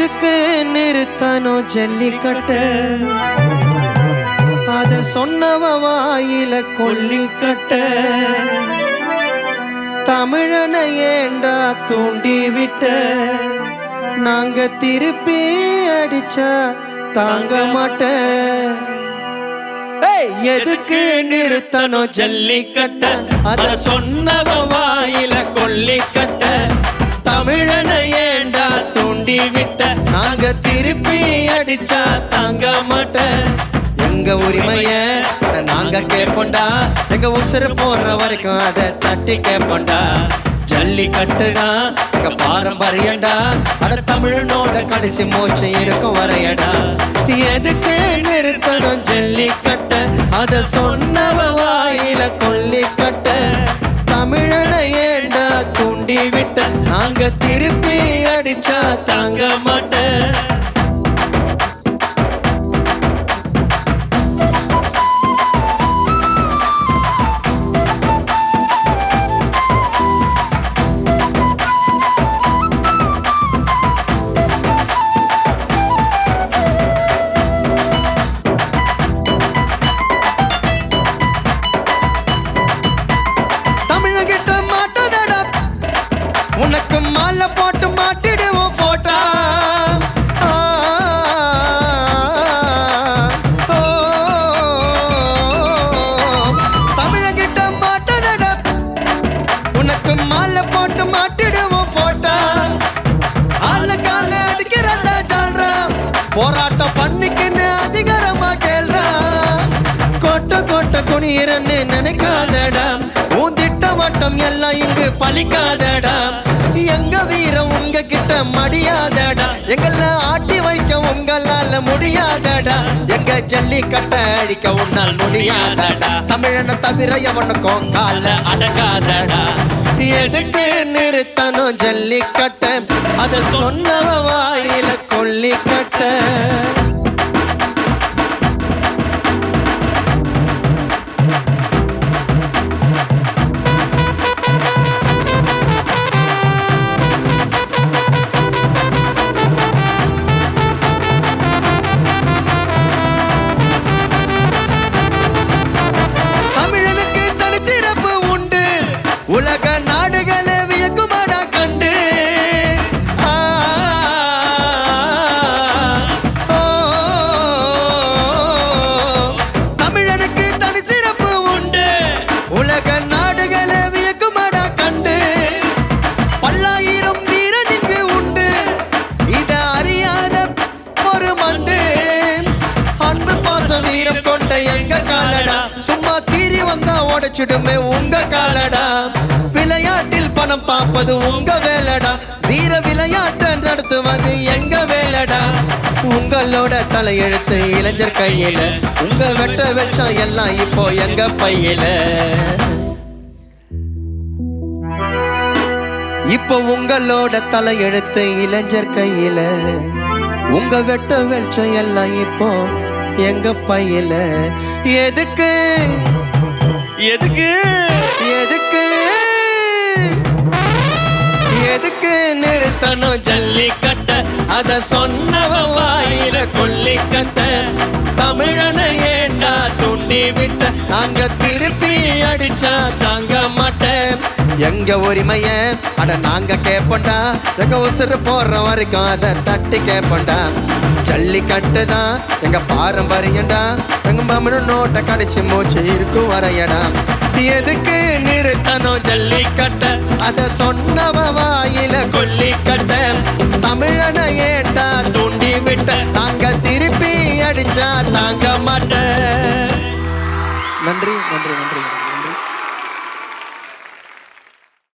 எதுக்கு நிறுத்தணும் ஜல்லிக்கட்டு. அத சொன்னவ வாயில கொல்லிக்கட்ட. தமிழனை ஏண்டா தூண்டி விட்ட நாங்க திருப்பி அடிச்சா தாங்க மாட்டேன் எதுக்கு நிறுத்தணும் ஜல்லிக்கட்ட? அத சொன்னவ வாயில கொல்லிக்கட்ட. தமிழனை விட்ட. நாங்க திருப்பி அடிச்சா தாங்க மாட்டேன் எங்க உரிமைய நாங்க கேட்போண்டா எங்க உசுறு போற வரைக்கும் அதை தட்டி கேட்போண்டா ஜல்லிக்கட்டுடா எங்க பாரம்பரியண்டா அட தமிழனோட கடைசி மூச்சு இருக்கும் வரையடா. எதுக்கு நிறுத்தணும் ஜல்லிக்கட்ட? அத சொன்னவ வாயில கொல்லிக்கட்ட. தமிழனை ஏண்டா தூண்டி விட்ட? நாங்க திருப்பி அடிச்சா தாங்க மாட்டேன். போராட்டம் பண்ணிக்கின்னு அதிகாரமா கேள்றா. கொட்ட கொட்ட குனியிறன்னு நினைக்காதடா. உன் திட்டவட்டம் எல்லாம் இங்கு பழிக்காதடா. எங்க வீரம் உங்க கிட்ட மடியாதடா. எங்கெல்லாம் ஆட்டி வைக்க உங்களால முடியாதடா. எங்க ஜல்லிக்கட்ட அடிக்க உன்னால் முடியாதடா. தமிழனை தவிர எவனுக்கும் கால அடங்காதடா. எதுக்கு நிறுத்தணும் ஜல்லிக்கட்ட? அதை சொன்னவ வாயில கொல்லிக்கட்ட எங்க காலடா? சும்மா சீறி வந்தா உடைச்சிடுமே உங்க காலடா. விளையாட்டில் பணம் பார்ப்பது உங்க வேலைடா. வீர விளையாட்டு நடத்துவது எங்க வேலைடா? உங்களோட தலையெழுத்து இளைஞர் கையில. உங்க வெட்ட வெச்சம் எல்லாம் இப்போ எங்க பையில? இப்போ உங்களோட தலையெழுத்து இளைஞர் கையில. உங்க வெட்ட வெளிச்சம் எல்லாம் இப்போ எங்க பையில? எதுக்கு? எதுக்கு? எதுக்கு? எதுக்கு நிறுத்தணும் ஜல்லிக்கட்ட? அத சொன்னவ வாயில கொல்லிக்கட்ட. தமிழனை ஏண்டா துண்டி விட்ட? நாங்க திருப்பி அடிச்சா தாங்க மாட்டேன். எங்க உரிமைய? அட நாங்க கேப்போண்டா எங்க உசுறு போடுற வரைக்கும் அதை தட்டி கேப்போண்டா ஜல்லிக்கட்டு எங்க பாரம்பரியம்டா. எங்க மமனோட்ட கடைசி மூச்சு இருக்கும் வரையடா. எதுக்கு நிறுத்தணும் ஜல்லிக்கட்ட? அத சொன்னவ வாயில கொல்லிக்கட்ட. தமிழனை ஏண்டா தூண்டி விட்ட? நாங்க திருப்பி அடிச்சா தாங்க மாட்டேன். நன்றி நன்றி நன்றி.